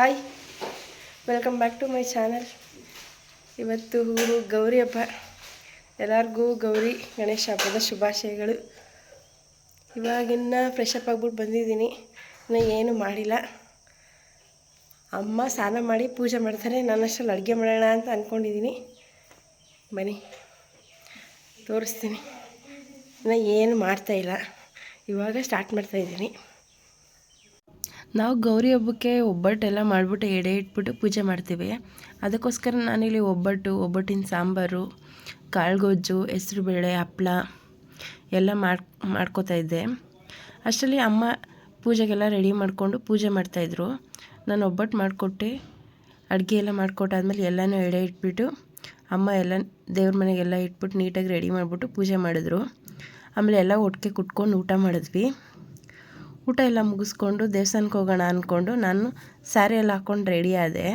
Hi welcome back to my channel ಇವತ್ತು ಗೌರಿ ಹಬ್ಬ. ಎಲ್ಲರಿಗೂ ಗೌರಿ, ಗಣೇಶ ಹಬ್ಬದ ಶುಭಾಶಯಗಳು. ಇವಾಗಿನ್ನ ಫ್ರೆಶ್ ಅಪ್ ಆಗ್ಬಿಟ್ಟು ಬಂದಿದ್ದೀನಿ. ನಾ ಏನು ಮಾಡಿಲ್ಲ. ಅಮ್ಮ ಸ್ನಾನ ಮಾಡಿ ಪೂಜೆ ಮಾಡ್ತಾರೆ. ನಾನು ಅಷ್ಟರಲ್ಲಿ ಅಡುಗೆ ಮಾಡೋಣ ಅಂತ ಅಂದ್ಕೊಂಡಿದ್ದೀನಿ ಬನ್ನಿ. ತೋರಿಸ್ತೀನಿ. ಇನ್ನು ಏನು ಮಾಡ್ತಾಯಿಲ್ಲ ಇವಾಗ ಸ್ಟಾರ್ಟ್ ಮಾಡ್ತಾಯಿದ್ದೀನಿ ನಾವು ಗೌರಿ ಹಬ್ಬಕ್ಕೆ ಒಬ್ಬಟ್ಟೆಲ್ಲ ಮಾಡಿಬಿಟ್ಟು ಎಡೆ ಇಟ್ಬಿಟ್ಟು ಪೂಜೆ ಮಾಡ್ತೀವಿ. ಅದಕ್ಕೋಸ್ಕರ ನಾನಿಲ್ಲಿ ಒಬ್ಬಟ್ಟು, ಒಬ್ಬಟ್ಟಿನ ಸಾಂಬಾರು, ಕಾಳುಗೊಜ್ಜು, ಹೆಸ್ರುಬೇಳೆ, ಹಪ್ಳ ಎಲ್ಲ ಮಾಡಿ, ಮಾಡ್ಕೋತಾ ಇದ್ದೆ. ಅಷ್ಟರಲ್ಲಿ ಅಮ್ಮ ಪೂಜೆಗೆಲ್ಲ ರೆಡಿ ಮಾಡಿಕೊಂಡು ಪೂಜೆ ಮಾಡ್ತಾಯಿದ್ರು ನಾನು ಒಬ್ಬಟ್ಟು ಮಾಡಿಕೊಟ್ಟೆ, ಅಡುಗೆ ಎಲ್ಲ ಮಾಡಿಕೊಟ್ಟಾದ್ಮೇಲೆ ಎಲ್ಲನೂ ಎಡೆ ಇಟ್ಬಿಟ್ಟು ಅಮ್ಮ ಎಲ್ಲ, ದೇವ್ರ ಮನೆಗೆಲ್ಲ ಇಟ್ಬಿಟ್ಟು ನೀಟಾಗಿ ರೆಡಿ ಮಾಡಿಬಿಟ್ಟು ಪೂಜೆ ಮಾಡಿದ್ರು. ಆಮೇಲೆ ಎಲ್ಲ ಒಟ್ಟಿಗೆ ಕುಟ್ಕೊಂಡು ಊಟ ಮಾಡಿದ್ವಿ. ಊಟ ಎಲ್ಲ ಮುಗಿಸ್ಕೊಂಡು ದೇವಸ್ಥಾನಕ್ಕೆ ಹೋಗೋಣ ಅಂದ್ಕೊಂಡು ನಾನು ಸ್ಯಾರಿ ಎಲ್ಲ ಹಾಕ್ಕೊಂಡು ರೆಡಿ ಆದೆ.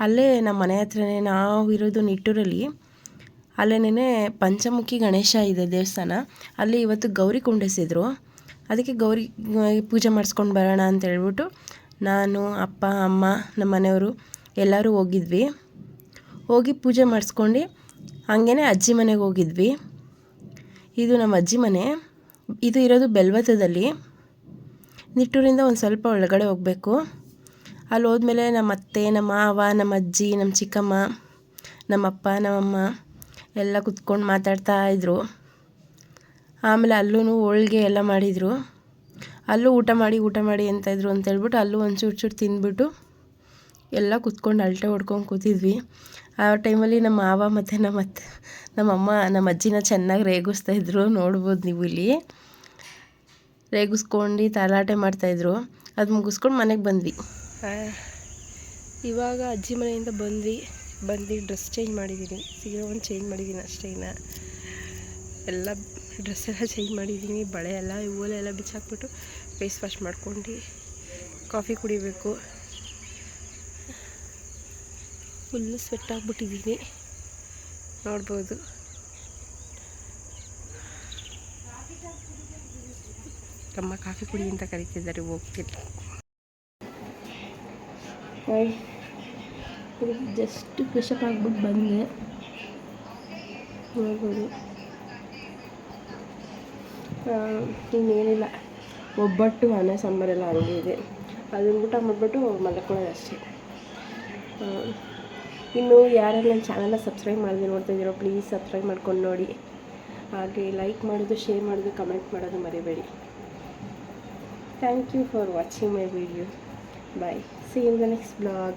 ಅಲ್ಲೇ ನಮ್ಮ ಮನೆ ಹತ್ರನೇ ನಾವು ಇರೋದು ನಿಟ್ಟೂರಲ್ಲಿ. ಅಲ್ಲೇನೇ ಪಂಚಮುಖಿ ಗಣೇಶ ಇದೆ ದೇವಸ್ಥಾನ. ಅಲ್ಲಿ ಇವತ್ತು ಗೌರಿ ಕುಂಡಿಸಿದ್ರು. ಅದಕ್ಕೆ ಗೌರಿ ಪೂಜೆ ಮಾಡಿಸ್ಕೊಂಡು ಬರೋಣ ಅಂತ ಹೇಳ್ಬಿಟ್ಟು ನಾನು, ಅಪ್ಪ, ಅಮ್ಮ, ನಮ್ಮ ಮನೆಯವರು ಎಲ್ಲರೂ ಹೋಗಿದ್ವಿ. ಹೋಗಿ ಪೂಜೆ ಮಾಡಿಸ್ಕೊಂಡು ಹಾಗೇ ಅಜ್ಜಿ ಮನೆಗೆ ಹೋಗಿದ್ವಿ. ಇದು ನಮ್ಮ ಅಜ್ಜಿ ಮನೆ. ಇದು ಇರೋದು ಬೆಲ್ವತ್ತದಲ್ಲಿ. ನಿಟ್ಟೂರಿಂದ ಒಂದು ಸ್ವಲ್ಪ ಒಳಗಡೆ ಹೋಗಬೇಕು. ಅಲ್ಲಿ ಹೋದ್ಮೇಲೆ ನಮ್ಮ ಅತ್ತೆ, ನಮ್ಮ ಮಾವ, ನಮ್ಮ ಅಜ್ಜಿ, ನಮ್ಮ ಚಿಕ್ಕಮ್ಮ ನಮ್ಮಪ್ಪ ನಮ್ಮಮ್ಮ ಎಲ್ಲ ಕುತ್ಕೊಂಡು ಮಾತಾಡ್ತಾ ಇದ್ದರು ಆಮೇಲೆ ಅಲ್ಲೂ ಹೋಳಿಗೆ ಎಲ್ಲ ಮಾಡಿದರು. ಅಲ್ಲೂ ಊಟ ಮಾಡಿ ಊಟ ಮಾಡಿ ಅಂತ ಇದ್ರು ಅಂತ ಹೇಳ್ಬಿಟ್ಟು ಅಲ್ಲೂ ಒಂದು ಚೂರು ಚೂರು ತಿಂದ್ಬಿಟ್ಟು ಎಲ್ಲ ಕುತ್ಕೊಂಡು ಅಲ್ಟೆ ಹೊಡ್ಕೊಂಡು ಕೂತಿದ್ವಿ. ಆ ಟೈಮಲ್ಲಿ ನಮ್ಮ ಮಾವ ಮತ್ತು ನಮ್ಮ ಅತ್ತೆ ನಮ್ಮಮ್ಮ ನಮ್ಮ ಅಜ್ಜಿನ ಚೆನ್ನಾಗಿ ರೇಗಿಸ್ತಾ ಇದ್ದರು ನೋಡ್ಬೋದು ನೀವು ಇಲ್ಲಿ. ರೇಗಿಸ್ಕೊಂಡು ತಲಾಟೆ ಮಾಡ್ತಾಯಿದ್ರು. ಅದು ಮುಗಿಸ್ಕೊಂಡು ಮನೆಗೆ ಬಂದ್ವಿ. ಇವಾಗ ಅಜ್ಜಿ ಮನೆಯಿಂದ ಬಂದ್ವಿ. ಬಂದು ಡ್ರೆಸ್ ಚೇಂಜ್ ಮಾಡಿದ್ದೀನಿ. ಸೀರೆ ಒಂದು ಚೇಂಜ್ ಮಾಡಿದ್ದೀನಿ ಅಷ್ಟೇ ಇನ್ನು. ಎಲ್ಲ ಡ್ರೆಸ್ ಎಲ್ಲ ಚೇಂಜ್ ಮಾಡಿದ್ದೀನಿ. ಬಳೆ ಎಲ್ಲ ಹೂವಲ್ಲೆಲ್ಲ ಬಿಚ್ಚಾಕ್ಬಿಟ್ಟು ಫೇಸ್ ವಾಶ್ ಮಾಡ್ಕೊಂಡು ಕಾಫಿ ಕುಡಿಬೇಕು. ಫುಲ್ಲು ಸ್ವೆಟ್ ಆಗಿಬಿಟ್ಟಿದ್ದೀನಿ. ನೋಡ್ಬೋದು. ತಮ್ಮ ಕಾಫಿ ಕುಡಿ ಅಂತ ಕರಿತಿದ್ದಾರೆ ಹೋಗ್ತಿಲ್ಲ ಜಸ್ಟ್ ಫ್ರೆಶಪ್ ಆಗ್ಬಿಟ್ಟು ಬಂದೆ. ನೋಡ್ಬೋದು ಇನ್ನೇನಿಲ್ಲ. ಒಬ್ಬಟ್ಟು ಅನ್ನ ಸಾಂಬಾರೆಲ್ಲ ಹಂಗೆ ಇದೆ. ಅದನ್ನ ಊಟ ಮಾಡಿಬಿಟ್ಟು ಮಲ್ಕೊಳ್ಳೋದು ಅಷ್ಟೇ. ಇನ್ನು ಯಾರೆಲ್ಲ ನನ್ನ ಚಾನಲ್ನ ಸಬ್ಸ್ಕ್ರೈಬ್ ಮಾಡಿದೆ ನೋಡ್ತಾ ಇದ್ದೀರೋ ಪ್ಲೀಸ್ ಸಬ್ಸ್ಕ್ರೈಬ್ ಮಾಡ್ಕೊಂಡು ನೋಡಿ. ಹಾಗೆ ಲೈಕ್ ಮಾಡೋದು ಶೇರ್ ಮಾಡೋದು ಕಮೆಂಟ್ ಮಾಡೋದು ಮರಿಬೇಡಿ. Thank you for watching my video. Bye. See you in the next vlog.